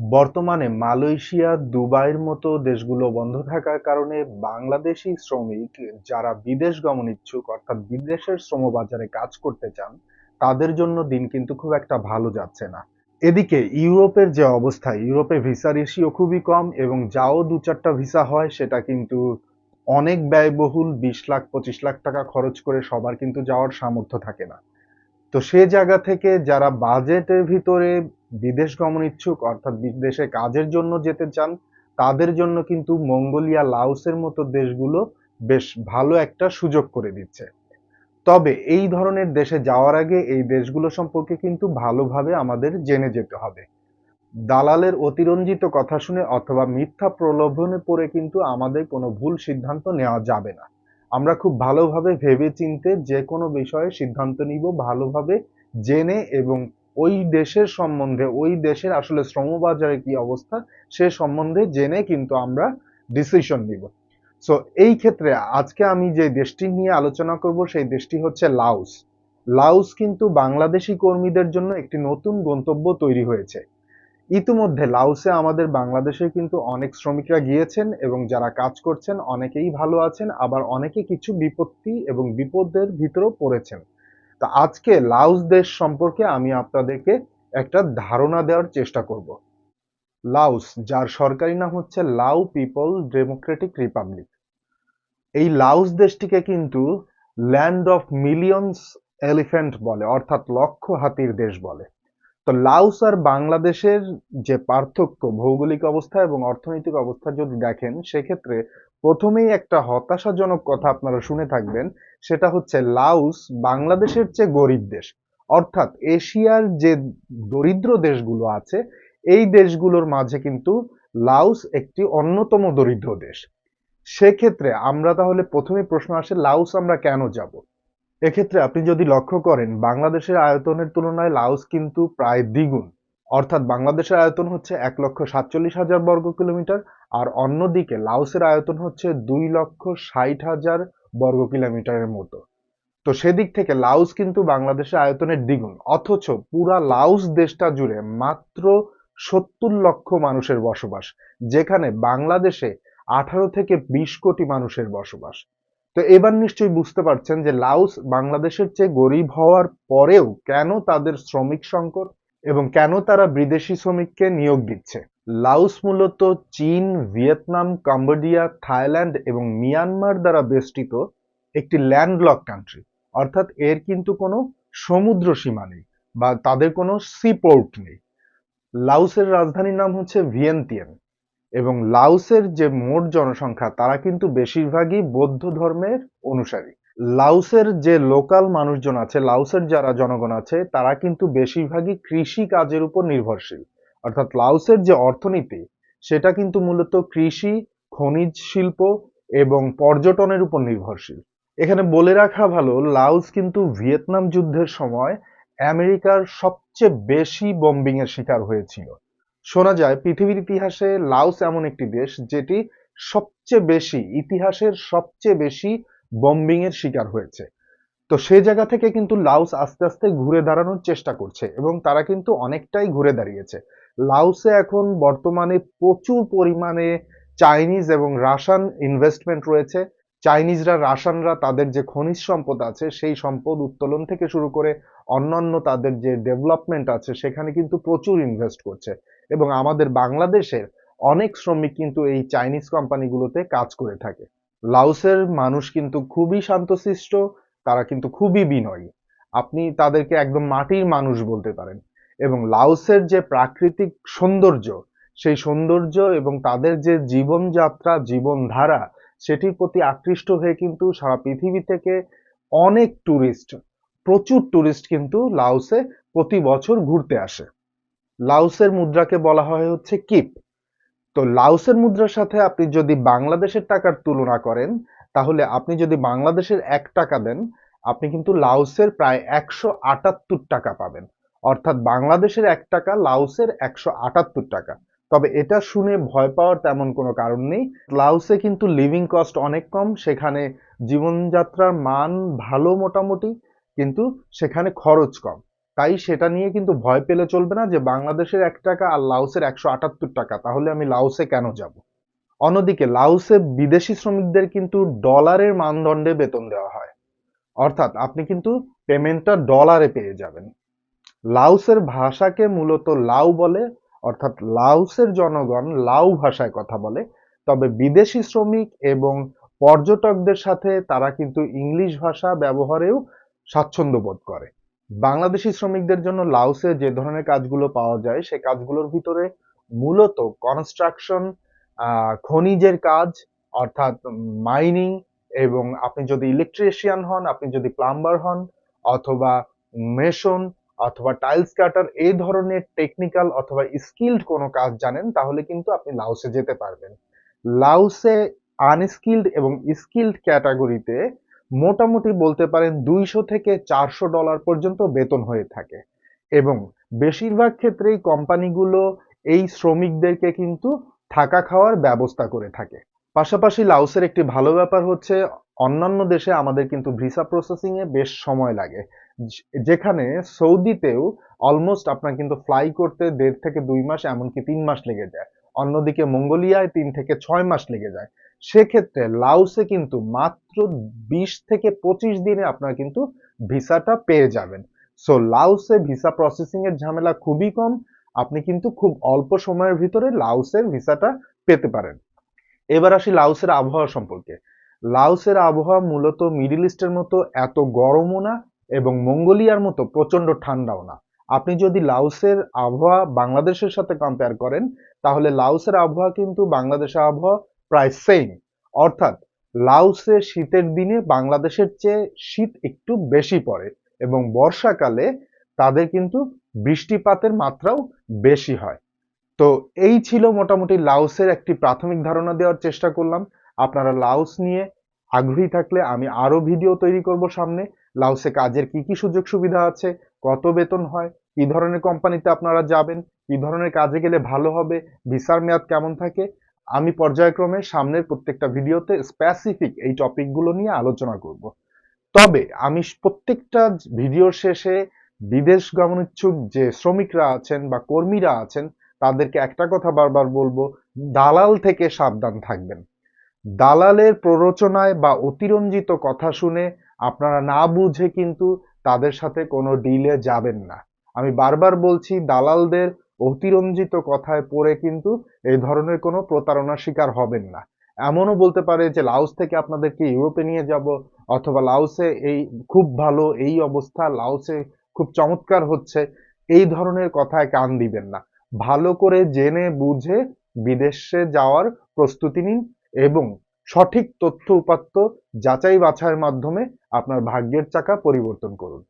বর্তমানে মালয়েশিয়া, দুবাইয়ের মতো দেশগুলো বন্ধ থাকার কারণে বাংলাদেশি শ্রমিক যারা বিদেশ গমন ইচ্ছুক অর্থাৎ বিদেশের শ্রমবাজারে কাজ করতে চান তাদের জন্য দিন কিন্তু খুব একটা ভালো যাচ্ছে না। এদিকে ইউরোপের যে অবস্থা ইউরোপে ভিসা রেশিও খুবই কম এবং যাও দু চারটা ভিসা হয় সেটা কিন্তু অনেক ব্যয়বহুল বিশ লাখ পঁচিশ লাখ টাকা খরচ করে সবার কিন্তু যাওয়ার সামর্থ্য থাকে না। তো সে জায়গা থেকে যারা বাজেটের ভিতরে বিদেশ গমন ইচ্ছুক, অর্থাৎ বিদেশে কাজের জন্য যেতে চান, তাদের জন্য কিন্তু মঙ্গোলিয়া, লাওসের মতো দেশগুলো বেশ ভালো একটা সুযোগ করে দিচ্ছে। তবে এই ধরনের দেশে যাওয়ার আগে এই দেশগুলো সম্পর্কে কিন্তু ভালোভাবে আমাদের জেনে যেতে হবে। দালালের অতিরঞ্জিত কথা শুনে অথবা মিথ্যা প্রলোভনে পড়ে কিন্তু আমাদের কোনো ভুল সিদ্ধান্ত নেওয়া যাবে না। আমরা খুব ভালোভাবে ভেবে চিনতে যে কোনো বিষয়ে সিদ্ধান্ত নিব, ভালোভাবে জেনে এবং ওই দেশের সম্বন্ধে, ওই দেশের আসলে শ্রমবাজারে কি অবস্থা, সে সম্বন্ধে জেনে কিন্তু আমরা ডিসিশন নিব। সো এই ক্ষেত্রে আজকে আমি যে দেশটি নিয়ে আলোচনা করব, সেই দেশটি হচ্ছে লাউস লাউস কিন্তু বাংলাদেশি কর্মীদের জন্য একটি নতুন গন্তব্য তৈরি হয়েছে। ইতিমধ্যে লাউসে আমাদের বাংলাদেশে কিন্তু অনেক শ্রমিকরা গিয়েছেন এবং যারা কাজ করছেন, অনেকেই ভালো আছেন, আবার অনেকে কিছু বিপত্তি এবং বিপদের ভিতরেও পড়েছেন। তা আজকে লাউস দেশ সম্পর্কে আমি আপনাদেরকে একটা ধারণা দেওয়ার চেষ্টা করব। লাউস, যার সরকারি নাম হচ্ছে লাউ পিপল ডেমোক্রেটিক রিপাবলিক। এই লাউস দেশটিকে কিন্তু ল্যান্ড অফ মিলিয়নস এলিফ্যান্ট বলে, অর্থাৎ লক্ষ হাতির দেশ বলে। তো লাউস আর বাংলাদেশের যে পার্থক্য, ভৌগোলিক অবস্থা এবং অর্থনৈতিক অবস্থা যদি দেখেন, সেক্ষেত্রে প্রথমেই একটা হতাশাজনক কথা আপনারা শুনে থাকবেন, সেটা হচ্ছে লাউস বাংলাদেশের চেয়ে গরিব দেশ। অর্থাৎ এশিয়ার যে দরিদ্র দেশগুলো আছে, এই দেশগুলোর মাঝে কিন্তু লাউস একটি অন্যতম দরিদ্র দেশ। সেক্ষেত্রে আমরা তাহলে প্রথমে প্রশ্ন আসে লাউস আমরা কেন যাব? এক্ষেত্রে আপনি যদি লক্ষ্য করেন, বাংলাদেশের আয়তনের তুলনায় লাউস কিন্তু প্রায় দ্বিগুণ। অর্থাৎ বাংলাদেশের আয়তন হচ্ছে এক লক্ষ সাতচল্লিশ হাজার বর্গ কিলোমিটার আর অন্যদিকে লাউসের আয়তন হচ্ছে দুই লক্ষ ষাট হাজার বর্গ কিলোমিটারের মতো। তো সেদিক থেকে লাউস কিন্তু বাংলাদেশের আয়তনের দ্বিগুণ, অথচ পুরা লাউস দেশটা জুড়ে মাত্র সত্তর লক্ষ মানুষের বসবাস, যেখানে বাংলাদেশে আঠারো থেকে বিশ কোটি মানুষের বসবাস। তো এবার নিশ্চয়ই বুঝতে পারছেন যে লাউস বাংলাদেশের চেয়ে গরিব হওয়ার পরেও কেন তাদের শ্রমিক সংকট এবং কেন তারা বিদেশি শ্রমিককে নিয়োগ দিচ্ছে? লাউস মূলত চীন, ভিয়েতনাম, কম্বোডিয়া, থাইল্যান্ড এবং মিয়ানমার দ্বারা বেষ্টিত একটি ল্যান্ডলক কান্ট্রি অর্থাৎ এর কিন্তু কোনো সমুদ্র সীমা নেই বা তাদের কোনো সিপোর্ট নেই। লাউসের রাজধানীর নাম হচ্ছে ভিয়েন্তিয়ান। এবং লাউসের যে মোট জনসংখ্যা, তারা কিন্তু বেশিরভাগই বৌদ্ধ ধর্মের অনুসারী। লাউসের যে লোকাল মানুষজন আছে, লাউসের যারা জনগণ আছে, তারা কিন্তু বেশিরভাগই কৃষি কাজের উপর নির্ভরশীল। অর্থাৎ লাউসের যে অর্থনীতি, সেটা কিন্তু মূলত কৃষি, খনিজ শিল্প এবং পর্যটনের উপর নির্ভরশীল। এখানে বলে রাখা ভালো, লাউস কিন্তু ভিয়েতনাম যুদ্ধের সময় আমেরিকার সবচেয়ে বেশি বম্বিং এর শিকার হয়েছিল। শোনা যায়, পৃথিবীর ইতিহাসে লাউস এমন একটি দেশ যেটি সবচেয়ে বেশি, ইতিহাসের সবচেয়ে বেশি বম্বিং এর শিকার হয়েছে। তো সে জায়গা থেকে কিন্তু লাউস আস্তে আস্তে ঘুরে দাঁড়ানোর চেষ্টা করছে এবং তারা কিন্তু অনেকটাই ঘুরে দাঁড়িয়েছে। লাউসে এখন বর্তমানে প্রচুর পরিমাণে চাইনিজ এবং রাশান ইনভেস্টমেন্ট রয়েছে। চাইনিজরা, রাশানরা তাদের যে খনিজ সম্পদ আছে, সেই সম্পদ উত্তোলন থেকে শুরু করে অন্যান্য তাদের যে ডেভেলপমেন্ট আছে, সেখানে কিন্তু প্রচুর ইনভেস্ট করছে। এবং আমাদের বাংলাদেশের অনেক শ্রমিক কিন্তু এই চাইনিজ কোম্পানিগুলোতে কাজ করে থাকে। লাউসের মানুষ কিন্তু খুবই শান্তশিষ্ট, তারা কিন্তু খুবই বিনয়ী। আপনি তাদেরকে একদম মাটির মানুষ বলতে পারেন। এবং লাউসের যে প্রাকৃতিক সৌন্দর্য, সেই সৌন্দর্য এবং তাদের যে জীবনযাত্রা, জীবনধারা, সেটির প্রতি আকৃষ্ট হয়ে কিন্তু সারা পৃথিবী থেকে অনেক টুরিস্ট, প্রচুর টুরিস্ট কিন্তু লাউসে প্রতি বছর ঘুরতে আসে। লাউসের মুদ্রাকে বলা হয় হচ্ছে কিপ। তো লাউসের মুদ্রার সাথে আপনি যদি বাংলাদেশের টাকার তুলনা করেন, তাহলে আপনি যদি বাংলাদেশের এক টাকা দেন, আপনি কিন্তু লাউসের প্রায় একশো আটাত্তর টাকা পাবেন। অর্থাৎ বাংলাদেশের এক টাকা, লাউসের একশো আটাত্তর টাকা। তবে এটা শুনে ভয় পাওয়ার তেমন কোনো কারণ নেই। লাউসে কিন্তু লিভিং কস্ট অনেক কম, সেখানে জীবনযাত্রার মান ভালো মোটামুটি, কিন্তু সেখানে খরচ কম। তাই সেটা নিয়ে কিন্তু ভয় পেলে চলবে না যে বাংলাদেশের এক টাকা আর লাউসের একশো আটাত্তর টাকা, তাহলে আমি লাউসে কেন যাব? অন্যদিকে লাউসে বিদেশি শ্রমিকদের কিন্তু ডলারের মানদণ্ডে বেতন দেওয়া হয়। অর্থাৎ আপনি কিন্তু পেমেন্টটা ডলারে পেয়ে যাবেন। লাওসের ভাষাকে মূলত লাউ বলে, অর্থাৎ লাওসের জনগণ লাউ ভাষায় কথা বলে। তবে বিদেশি শ্রমিক এবং পর্যটকদের সাথে তারা কিন্তু ইংলিশ ভাষা ব্যবহারেও স্বাচ্ছন্দ্য বোধ করে। বাংলাদেশি শ্রমিকদের জন্য লাউসে যে ধরনের কাজগুলো পাওয়া যায় সে কাজগুলোর ভিতরে মূলত কনস্ট্রাকশন খনিজের কাজ, অর্থাৎ মাইনিং এবং আপনি যদি ইলেকট্রিশিয়ান হন, আপনি যদি প্লাম্বার হন, অথবা মেশন অথবা টাইলস কাটার এই ধরনের টেকনিক্যাল অথবা স্কিল্ড কোনো কাজ জানেন, তাহলে কিন্তু আপনি লাউসে যেতে পারবেন। লাউসে আনস্কিল্ড এবং স্কিল্ড ক্যাটাগরিতে মোটামুটি বলতে পারেন দুইশো থেকে চারশো ডলার পর্যন্ত বেতন হয়ে থাকে। এবং বেশিরভাগ ক্ষেত্রেই কোম্পানিগুলো এই শ্রমিকদেরকে কিন্তু থাকা খাওয়ার ব্যবস্থা করে থাকে। পাশাপাশি লাউসের একটি ভালো ব্যাপার হচ্ছে, অন্যান্য দেশে আমাদের কিন্তু ভিসা প্রসেসিং এ বেশ সময় লাগে। যেখানে সৌদিতেও অলমোস্ট আপনার কিন্তু ফ্লাই করতে দেড় থেকে দুই মাস, এমনকি তিন মাস লেগে যায়। অন্যদিকে মঙ্গোলিয়ায় তিন থেকে ছয় মাস লেগে যায়। সেক্ষেত্রে লাউসে কিন্তু মাত্র বিশ থেকে পঁচিশ দিনে আপনার কিন্তু ভিসাটা পেয়ে যাবেন। সো লাওসে ভিসা প্রসেসিং এর ঝামেলা খুবই কম। আপনি কিন্তু খুব অল্প সময়ের ভিতরে লাউসের ভিসাটা পেতে পারেন। এবার আসি লাউসের আবহাওয়া সম্পর্কে। লাউসের আবহাওয়া মূলত মিডিল ইস্টের মতো এত গরমও না এবং মঙ্গোলিয়ার মতো প্রচণ্ড ঠান্ডাও না। আপনি যদি লাউসের আবহাওয়া বাংলাদেশের সাথে কম্পেয়ার করেন, তাহলে লাউসের আবহাওয়া কিন্তু বাংলাদেশের আবহাওয়া প্রায় সেম অর্থাৎ লাউসে শীতের দিনে বাংলাদেশের চেয়ে শীত একটু বেশি পড়ে এবং বর্ষাকালে তাদের কিন্তু বৃষ্টিপাতের মাত্রাও বেশি হয়। তো এই ছিল মোটামুটি লাওসের একটি প্রাথমিক ধারণা দেওয়ার চেষ্টা করলাম। আপনারা লাওস নিয়ে আগ্রহী থাকলে আমি আরও ভিডিও তৈরি করব সামনে। লাওসে কাজের কি কি সুযোগ সুবিধা আছে, কত বেতন হয়, কি ধরনের কোম্পানিতে আপনারা যাবেন, কি ধরনের কাজে গেলে ভালো হবে, ভিসার মেয়াদ কেমন থাকে আমি পর্যায়ক্রমে সামনের প্রত্যেকটা ভিডিওতে স্পেসিফিক এই টপিকগুলো নিয়ে আলোচনা করব। তবে আমি প্রত্যেকটা ভিডিওর শেষে বিদেশ গমনিচ্ছুক যে শ্রমিকরা আছেন বা কর্মীরা আছেন, তাদেরকে একটা কথা বারবার বলব, দালাল থেকে সাবধান থাকবেন। দালালের প্ররোচনায় বা অতিরঞ্জিত কথা শুনে আপনারা না বুঝে কিন্তু তাদের সাথে কোনো ডিলে যাবেন না। আমি বারবার বলছি, দালালদের অতিরঞ্জিত কথায় পড়ে কিন্তু এই ধরনের কোনো প্রতারণার শিকার হবেন না। এমনও বলতে পারে যে লাউস থেকে আপনাদেরকে ইউরোপে নিয়ে যাব অথবা লাউসে এই খুব ভালো এই অবস্থা, লাওসে খুব চমৎকার হচ্ছে, এই ধরনের কথায় কান দিবেন না। ভালো করে জেনে বুঝে বিদেশে যাওয়ার প্রস্তুতি নিন এবং সঠিক তথ্য উপাত্ত যাচাই বাছাইয়ের মাধ্যমে আপনার ভাগ্যের চাকা পরিবর্তন করুন।